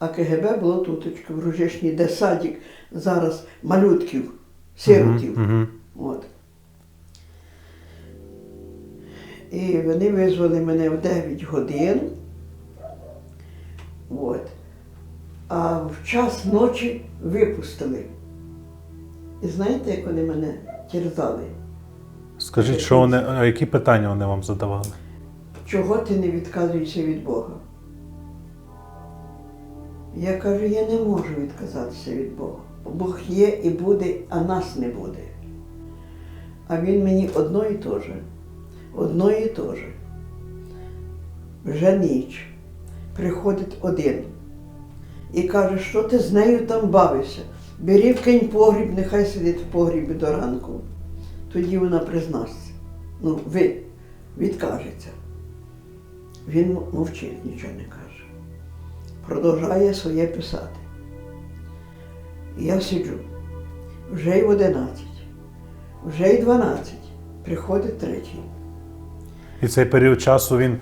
А КГБ було туточки в Ружешні, де садик зараз малютків, сиротів. Мгм. От. І вони визвали мене в 9 годин. От. А в час ночі випустили. І знаєте, як вони мене терзали? Скажіть, що вони, які питання вони вам задавали? Чого ти не відказуєшся від Бога? Я кажу, я не можу відказатися від Бога. Бог є і буде, а нас не буде. А він мені одно і те же, одно і те же. Вже ніч. Приходить один і каже, що ти з нею там бавишся? Бери вкинь погріб, нехай сидить в погрібі до ранку. Тоді вона признасться. Ну, ви відкажеться. Він мовчить, нічого не каже. Продовжує своє писати. Я сиджу. Вже й в 11, вже й 12. Приходить третій. І цей період часу він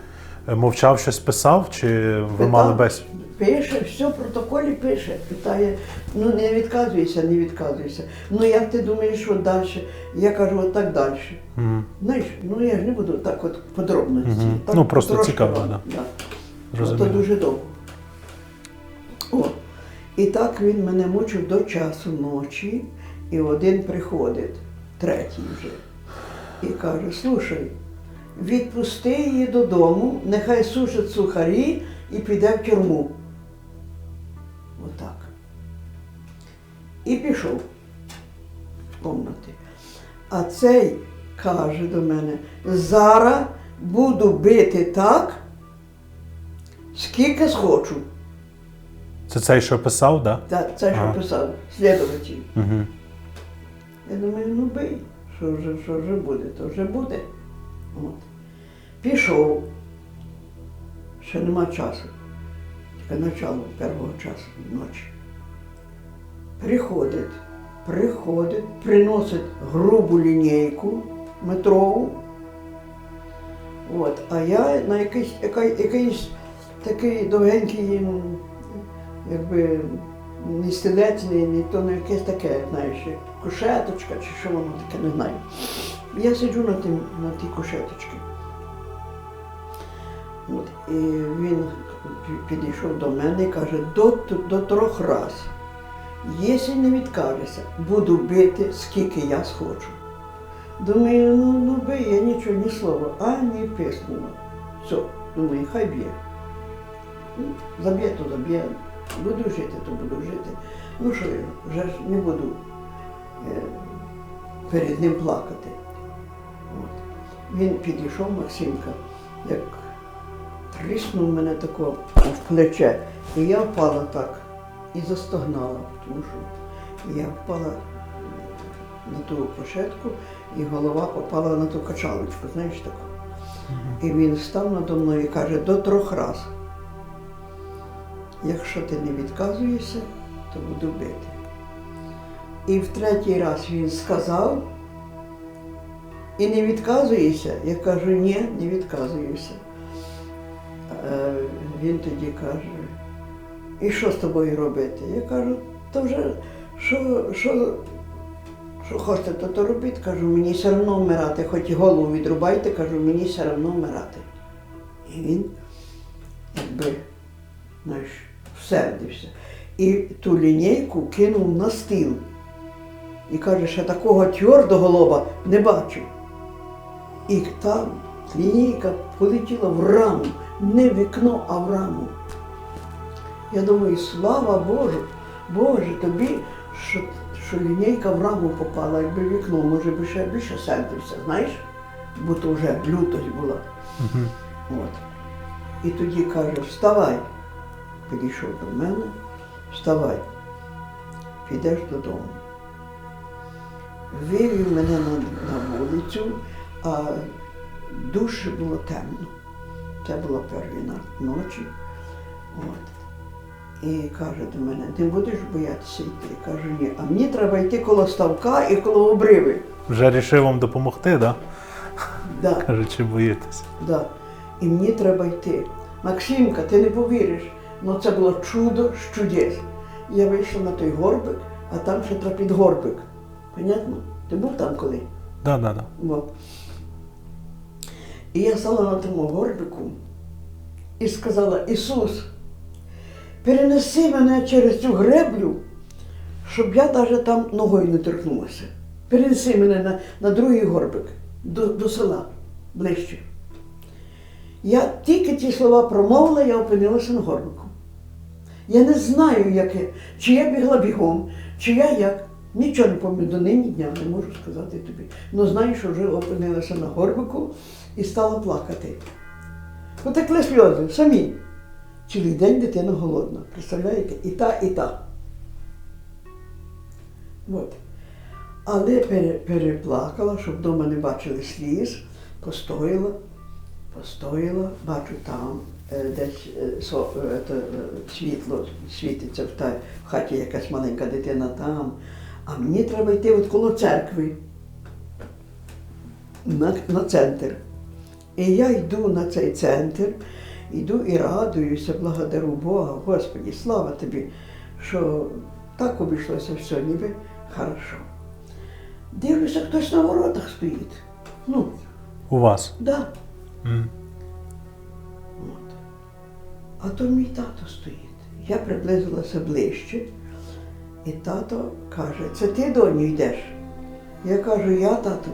е, мовчав, щось писав, чи ви Питав, мали бесіду? Пише, все в протоколі пише. Питає, ну не відказуйся, не відказуйся. Ну як ти думаєш, що далі? Я кажу, от так далі. Мгм. Знаєш, ну я ж не буду так от подробності. Мгм. Так Ну, просто цікаво, вам, да. да. То дуже довго. О, і так він мене мучив до часу ночі, і один приходить, третій вже, і каже: слушай, відпусти її додому, нехай сушить сухарі і піде в тюрму. Отак. І пішов з комнати. А цей каже до мене: зараз буду бити так, скільки схочу. Це цей, що писав, так? Та, це що Ага. писав слідувачі. Угу. Я думаю, ну бий, що вже, що вже буде, то вже буде. От. Пішов. Ще нема часу. Тільки начало першого часу ночі. Приходить, приходить, приносить грубу лінійку метрову. От, а я на якийсь, якийсь такий довгенький, якби не стілець, ні, ні то не якесь таке, знаєш, як кушеточка чи що воно таке, не знаю. Я сиджу на, тим, на тій кушеточці. От, і він підійшов до мене і каже, до, до трьох раз. Якщо не відкажешся, буду бити, скільки я схочу. Думаю, ну, ну бий, я нічого, ні слова, ані писнула. Все, думаю, хай б'є. Ну, Заб'є, то заб'є. Буду жити, то буду жити. Ну що я, вже ж не буду е, перед ним плакати. От. Він підійшов, Максимка, як тріснув мене тако в плече. І я впала так і застогнала, тому що я впала на ту кошетку, і голова попала на ту качалочку, знаєш таку. І він став надо мною і каже, до трьох раз. Якщо ти не відказуєшся, то буду бити. І в третій раз він сказав, і не відказуєшся. Я кажу, ні, не відказуюся. Е, Він тоді каже, і що з тобою робити? Я кажу, то вже що, що, що хочете, то, то робіть. Кажу, мені все одно вмирати, хоч і голову відрубайте, кажу, мені все одно вмирати. І він, якби, знаєш, всердився. І ту лінійку кинув на стіл. І каже, що такого твердого лоба не бачив. І там лінійка полетіла в раму, не в вікно, а в раму. Я думаю, слава Божу, Боже, тобі, що, що лінійка в раму попала, якби в вікно, може би ще більше сердився, знаєш? Бо то вже лютость була. Угу. От. І тоді каже, вставай. Підійшов до мене, вставай, підеш додому. Вивів мене на, на вулицю, а дуже було темно. Це було перші на- ночі. От. І каже до мене, ти будеш боятися йти? Кажу, ні. А мені треба йти коло ставка і коло обриви. Вже рішив вам допомогти, так? Да? Да. Каже, чи боїтесь? Да. І мені треба йти. Максимка, ти не повіриш. Ну це було чудо з чудес. Я вийшла на той горбик, а там ще треба під горбик. Понятно? Ти був там коли? Да, да, да. Во. І я стала на тому горбику і сказала, Ісус, перенеси мене через цю греблю, щоб я навіть там ногою не торкнулася. Перенеси мене на, на другий горбик, до, до села ближче. Я тільки ті слова промовила, я опинилася на горбику. Я не знаю, яке, чи я бігла бігом, чи я як. Нічого не пам'ятаю до нині дня, не можу сказати тобі. Ну знаю, що вже опинилася на горбику і стала плакати. Потекли сльози самі. Цілий день дитина голодна. Представляєте? І та, і та. От. Але переплакала, щоб вдома не бачили сліз, постояла, постояла, бачу там десь е, со, е, е, світло світиться в, та, в хаті якась маленька дитина там. А мені треба йти от коло церкви на, на центр. І я йду на цей центр, йду і радуюся, благодару Бога, Господі, слава тобі, що так обійшлося все, ніби хорошо. Дивлюся, хтось на воротах стоїть. Ну, У вас. да. М. А то мій тато стоїть. Я приблизилася ближче, і тато каже, це ти доню йдеш? Я кажу, я тато.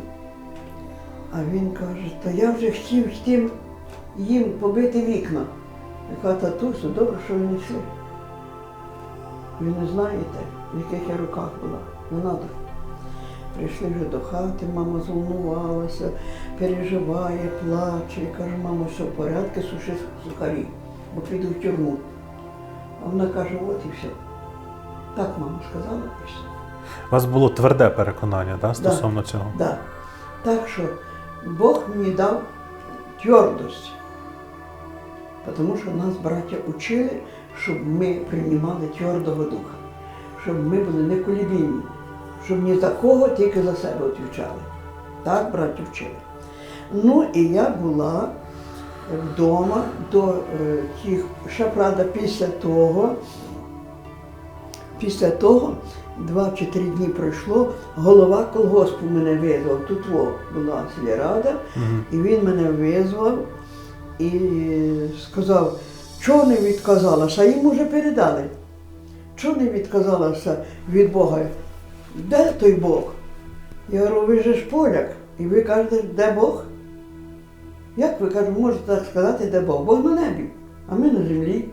А він каже, та я вже хотів хотів їм побити вікна. Я кажу, татусю, добре, що ви не йшли. Ви не знаєте, в яких я руках була. Не треба. Прийшли вже до хати, мама зволнувалася, переживає, плаче. Я кажу, мамо, все в порядку, суши сухарі, бо піду в тюрму. А вона каже, от і все. Так мама сказала і все. У вас було тверде переконання да, стосовно цього. Да. Так що Бог мені дав твердость. Тому що нас браття учили, щоб ми приймали твердого духа, щоб ми були неколібійні, щоб ні за кого, тільки за себе відвічали. Так браття вчили. Ну і я була вдома до е, тих, ще правда, після того, після того, два чи три дні пройшло, голова колгоспу мене визвав. Тут во була сільрада, і він мене визвав і сказав, чого не відказалася, а їм уже передали. Чого не відказалася від Бога? Де той Бог? Я говорю, ви же ж поляк, і ви кажете, де Бог? Як ви кажу, можете так сказати, де Бог? Бог на небі, а ми на землі.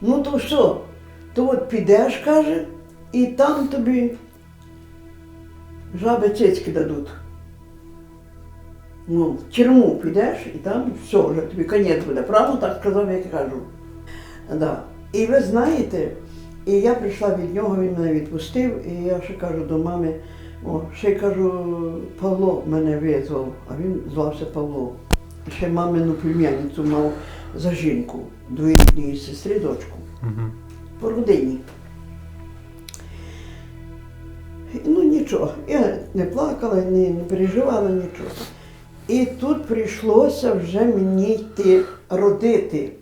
Ну то що? То от підеш, каже, і там тобі жаби цицьки дадуть. Ну, в тюрму підеш, і там все, вже тобі конець буде. Правильно так сказав, як я кажу. Да. І ви знаєте, і я прийшла від нього, він мене відпустив, і я ще кажу до мами, о, ще кажу, Павло мене визвав, а він звався Павло. Ще мамину племянницю мав за жінку, двоюрідної сестри дочку Мгм. по родині. Ну нічого, я не плакала, не, не переживала нічого. І тут прийшлося вже мені йти родити.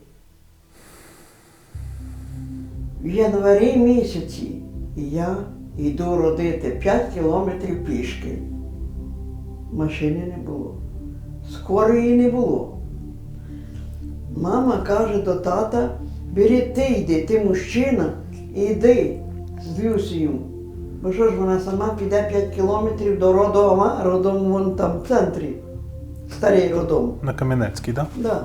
В январі місяці я йду родити 5 кілометрів пішки. Машини не було. Скорої не було. Мама каже до тата, бери ти йди, ти мужчина, йди з Люсією. Бо що ж вона сама піде 5 кілометрів до родома, родом вон там в центрі, старий родом. На Кам'янецький, так? Да? Да.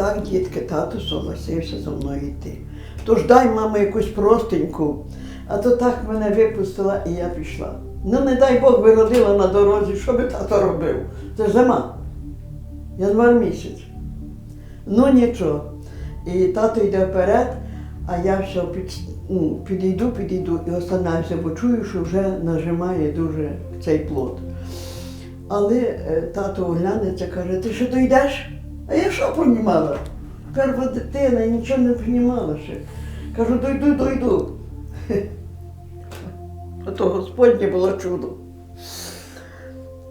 Так, дітки, тато согласився зі мною йти. Тож дай мама якусь простеньку, а то так мене випустила і я пішла. Ну, не дай Бог виродила на дорозі, що би тато робив? Це зима. Январ місяць. Ну нічого. І тато йде вперед, а я все під, ну, підійду, підійду і останався, бо чую, що вже нажимає дуже цей плод. Але е, тато оглянеться, каже, ти що дійдеш? А я що понімала? Перша дитина, нічого не понімала ще. Кажу, дойду, дойду. А то Господнє було чудо.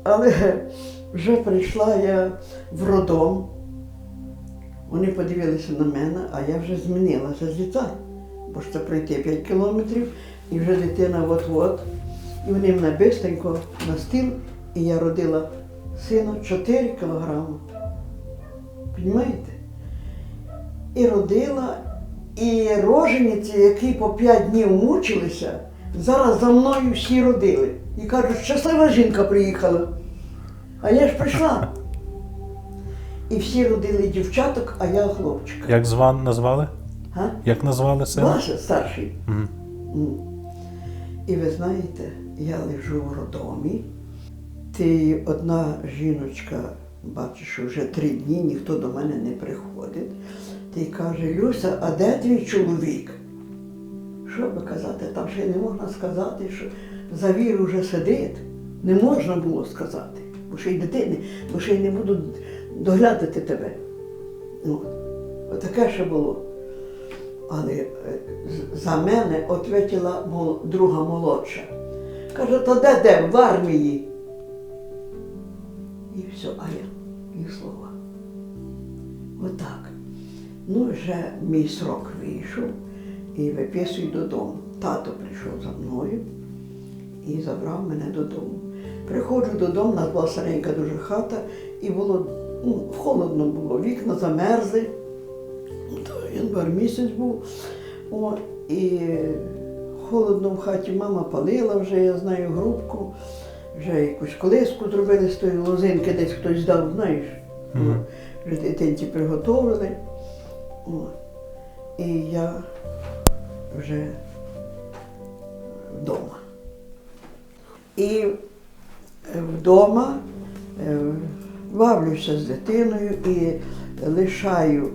Але вже прийшла я в родом. Вони подивилися на мене, а я вже змінилася з літа. Бо ж це пройти 5 кілометрів, і вже дитина от-от. І вони мене бистренько на стіл, і я родила сина 4 кілограми. Понімаєте? І родила, і рожениці, які по 5 днів мучилися, зараз за мною всі родили. І кажуть, щаслива жінка приїхала. А я ж прийшла. І всі родили дівчаток, а я хлопчика. Як зван назвали? Га? Як назвали сина? Вася старший. М. І ви знаєте, я лежу в роддомі, ти одна жіночка, бачиш, що вже три дні ніхто до мене не приходить. Ти каже, Люся, а де твій чоловік? Що би казати, там ще й не можна сказати, що завір уже сидить. Не можна було сказати, бо ще й дитини, бо ще й не будуть доглядати тебе. От. Отаке ще було. Але е, за мене ответила друга молодша. Каже, то де де? В армії. Все, а я ні слова. Отак. Ну, вже мій срок вийшов і виписую додому. Тато прийшов за мною і забрав мене додому. Приходжу додому, у нас була старенька дуже хата, і було ну, холодно було, вікна замерзли. Январ місяць був. О, і холодно в хаті мама палила вже, я знаю, грубку, вже якусь колиску зробили з тої лозинки, десь хтось дав, знаєш. О, Вже дитинці приготовили. О. І я вже вдома. І е, вдома е, бавлюся з дитиною і лишаю,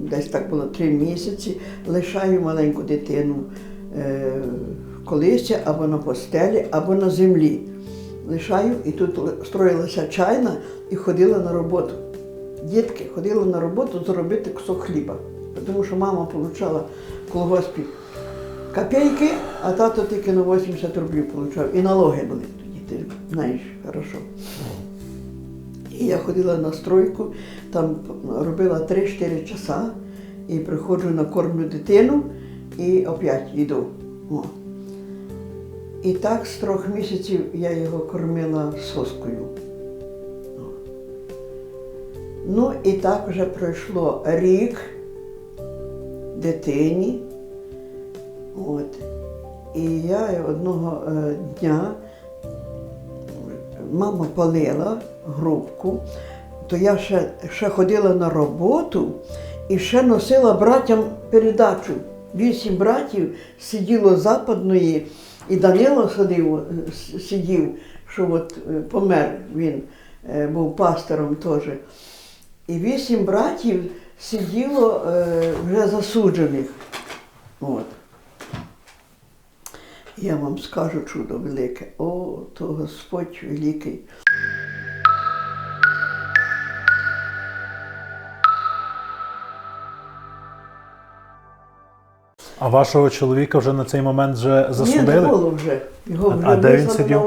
десь так було три місяці, лишаю маленьку дитину е, в колисі або на постелі, або на землі. Лишаю і тут строїлася чайна і ходила на роботу. Дітки ходили на роботу заробити кусок хліба. Тому що мама отримала в колгоспі копійки, а тато тільки на 80 рублів отримав. І налоги були тоді, ти знаєш, хорошо. І я ходила на стройку, там робила 3-4 часа і приходжу накормлю дитину і опять йду. О. І так з трьох місяців я його кормила соскою. Ну і так вже пройшло рік дитині. От. І я одного е, дня мама палила грубку, то я ще, ще ходила на роботу і ще носила братям передачу. Вісім братів сиділо западної, і Данило сидів, е, сидів, що от е, помер він, е, був пастором теж. І вісім братів сиділо вже засуджених. От. Я вам скажу чудо велике. О, то Господь великий. А вашого чоловіка вже на цей момент вже Ні, не було вже. Його А- вже а де він сидів?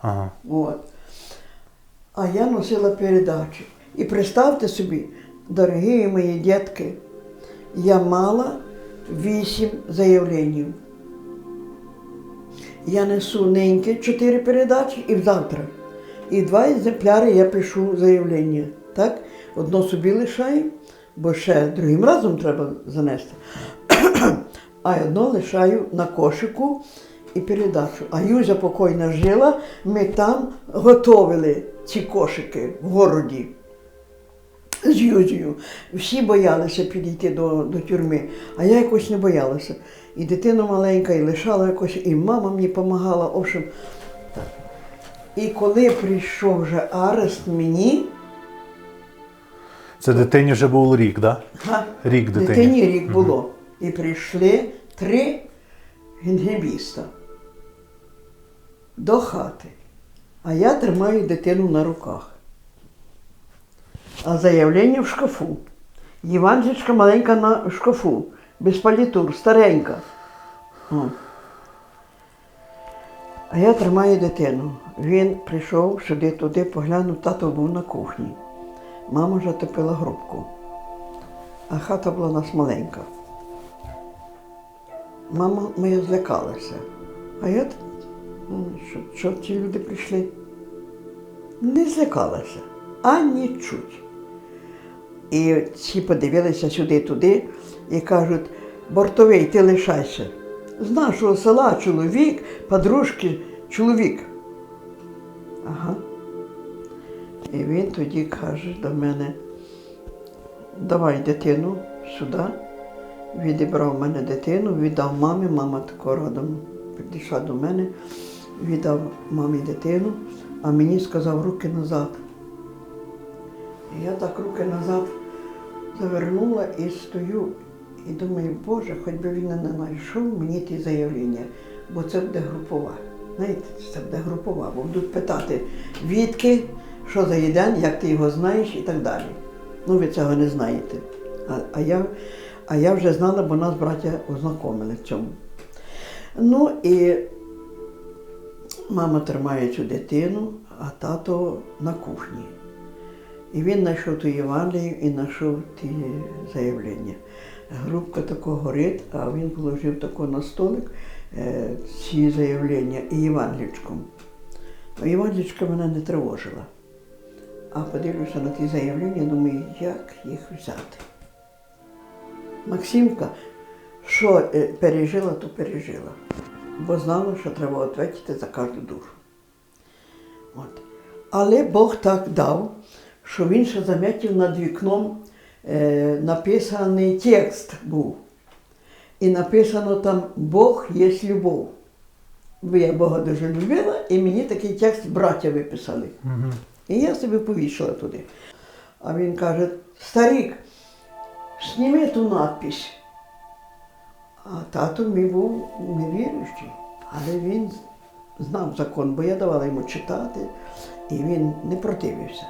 Ага. От. А я носила передачі. І представте собі, дорогі мої дітки, я мала вісім заявленів. Я несу неньки чотири передачі і завтра. І два екземпляри я пишу заявлення. Так? Одно собі лишаю, бо ще другим разом треба занести. А одно лишаю на кошику і передачу. А Юзя покойна жила, ми там готовили ці кошики в городі з Юзію. Всі боялися підійти до, до тюрми, а я якось не боялася. І дитина маленька, і лишала якось, і мама мені допомагала. В общем. І коли прийшов вже арест мені, Це дитині вже був рік, так? Да? Рік дитині. дитині рік було. І прийшли три гінгебіста до хати. А я тримаю дитину на руках. А заявлення в шкафу. Євангельська маленька на шкафу, без палітур, старенька. О. А я тримаю дитину. Він прийшов сюди, туди, поглянув, тато був на кухні. Мама вже топила грубку. а хата була у нас маленька. Мама моя злякалася. А я, ну, що, що ці люди прийшли? Не злякалася, ані чуть. І всі подивилися сюди-туди і кажуть, бортовий, ти лишайся. З нашого села чоловік, подружки, чоловік. Ага. І він тоді каже до мене, давай дитину сюди. Відібрав мене дитину, віддав мамі, мама тако родом підійшла до мене, віддав мамі дитину, а мені сказав руки назад. І я так руки назад завернула і стою і думаю, Боже, хоч би він не знайшов мені ті заявлення, бо це буде групова. Знаєте, це буде групова, бо будуть питати, відки, що за єден, як ти його знаєш і так далі. Ну, ви цього не знаєте. А, а, я, а я вже знала, бо нас браття ознакомили в цьому. Ну і мама тримає цю дитину, а тато на кухні. І він знайшов ту Євангелію і знайшов ті заявлення. Грубка тако горить, а він положив тако на столик е, ці заявлення і Євангелічком. Ну, Євангелічка мене не тривожила. А подивлюся на ті заявлення, думаю, як їх взяти. Максимка, що е, пережила, то пережила. Бо знала, що треба відповідати за кожну душу. От. Але Бог так дав, що він ще замітив над вікном е, написаний текст був. І написано там Бог є любов. Бо я Бога дуже любила, і мені такий текст браття виписали. Угу. І я собі повішала туди. А він каже, старик, сніми ту надпись. А тато мій був невіруючий, але він знав закон, бо я давала йому читати, і він не противився.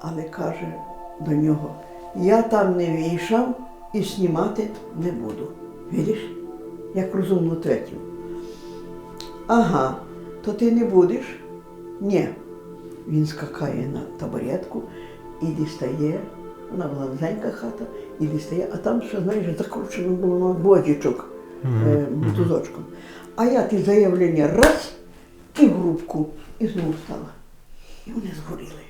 Але каже до нього, я там не вийшов і знімати не буду. Видиш, як розумно третів. Ага, то ти не будеш? Ні. Він скакає на табуретку і дістає, вона була низенька хата, і дістає, а там ще, знаєш, закручено було на бодічок е, мотузочком. А я ті заявлення раз і в грубку, і знову стала. І вони згоріли.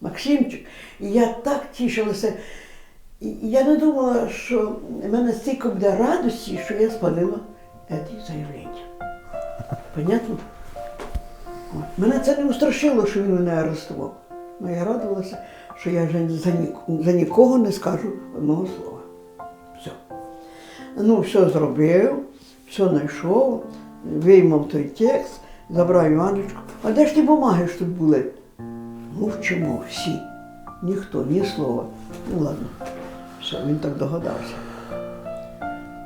Максимчик, і я так тішилася. І я не думала, що в мене стільки буде радості, що я спалила ці заявлення. Понятно? Мене це не устрашило, що він мене арестував. Ну, я радувалася, що я вже за, ні- за нікого не скажу одного слова. Все. Ну, все зробив, все знайшов, виймав той текст, забрав Іваночку. А де ж ті бумаги ж тут були? Мовчимо всі. Ніхто, ні слова. Ну ладно. Все, він так догадався.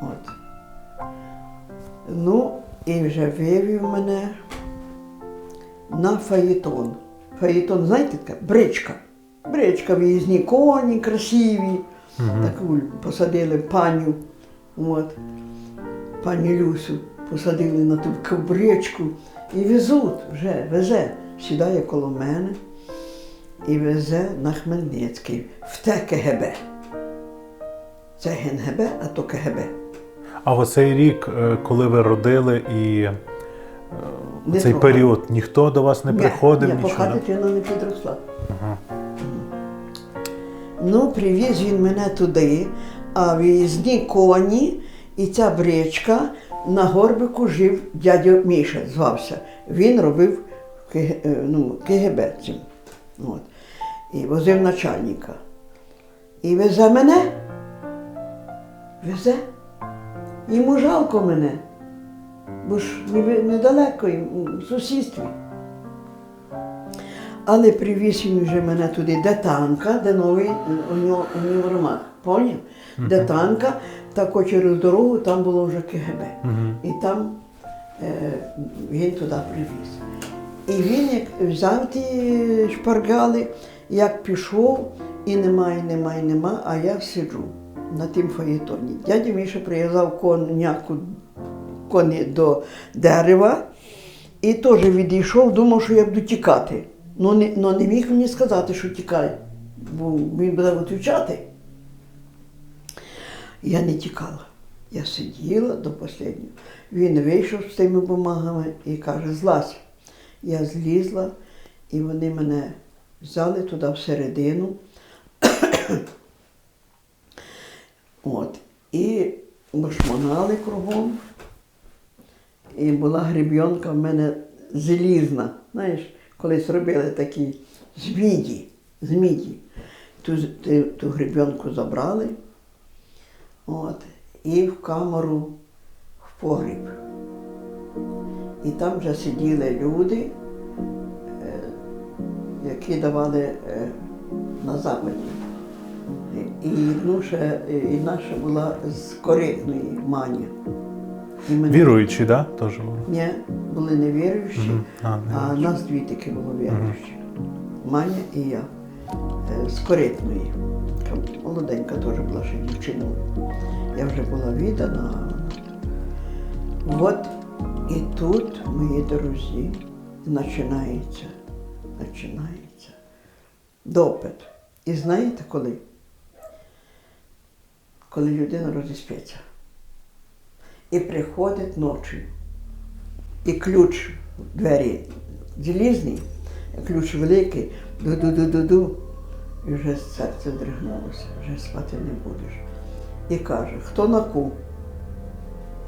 От. Ну, і вже вивів мене на фаєтон. Фаєтон, знаєте, така бричка. Бричка, виїзні коні красиві. Таку посадили паню. От. Пані Люсю посадили на ту бричку і везуть вже, везе. Сідає коло мене і везе на Хмельницький в те КГБ. Це ГНГБ, а то КГБ. А в цей рік, е, коли ви родили і е, Не цей трогали. період, ніхто до вас не Ні, приходив, ні, нічого? поки дитина не підросла. Ну, привіз він мене туди, а виїзні коні і ця бричка на горбику жив дядя Міша, звався. Він робив е, ну, КГБ цим. От. І возив начальника. І везе мене. Везе. Йому жалко мене. Бо ж ніби недалеко, в сусідстві. Але привіз він вже мене туди, де танка, де новий е, у нього універмаг. Поняв? Де танка, тако через дорогу там було вже КГБ. І там е, він туди привіз. І він як взяв ті шпаргали, як пішов, і немає, немає, нема, а я сиджу на тім фаєтоні. Дядя Міша прив'язав коняку коні до дерева і теж відійшов, думав, що я буду тікати. Ну не, ну не міг мені сказати, що тікай, бо він буде відвічати. Я не тікала. Я сиділа до останнього. Він вийшов з тими бумагами і каже, злазь. Я злізла, і вони мене взяли туди всередину. От. І башмонали кругом. І була гребінка в мене залізна. Знаєш, колись робили такі з міді, з міді. Ту, ту, гребінку забрали. От, і в камеру в погріб. І там вже сиділи люди, е, які давали е, на западі. І, ну, ще, і наша була з коритної мані. Віруючі, да? Теж були. Ні, були невіруючі, Мгм. А, а нас дві таки було віруючі. Маня і я. Е, З коритної. Молоденька теж була ще дівчина. Я вже була віддана. От і тут, мої друзі, починається, починається допит. І знаєте коли? Коли людина розіспеться. І приходить ночі. І ключ в двері залізний, ключ великий, ду-ду-ду-ду-ду. І вже серце здригнулося, вже спати не будеш. І каже, хто на ку?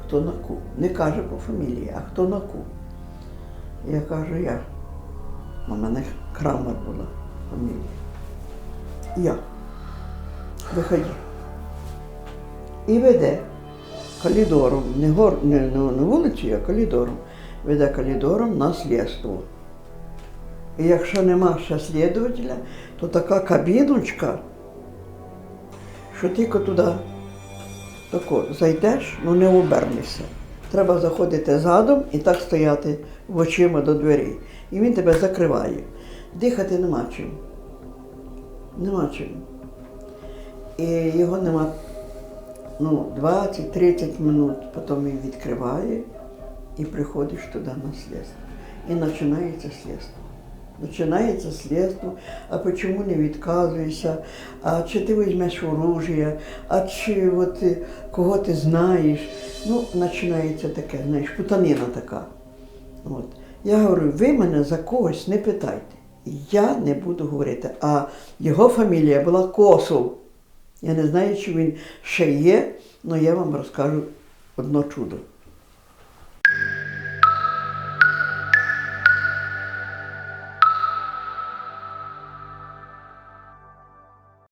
Хто на ку? Не каже по фамілії, а хто на ку? Я кажу, я. У мене Крамер була фамілія. Я. Виходи. І веде коридором, не, гор, не, не, вулицею, а коридором. Веде коридором на слідство. І якщо нема ще слідувателя, то така кабіночка, що тільки туди тако, зайдеш, ну не обернешся. Треба заходити задом і так стояти в очима до дверей. І він тебе закриває. Дихати нема чим. Нема чим. І його нема ну, 20-30 минут, потім він відкриває і приходиш туди на слідство. І починається слідство. Починається слідство, а чому не відказуєшся, а чи ти візьмеш оружие, а чи от, кого ти знаєш. Ну, починається таке, знаєш, путанина така. От. Я говорю, ви мене за когось не питайте. Я не буду говорити. А його фамілія була Косов. Я не знаю, чи він ще є, але я вам розкажу одно чудо.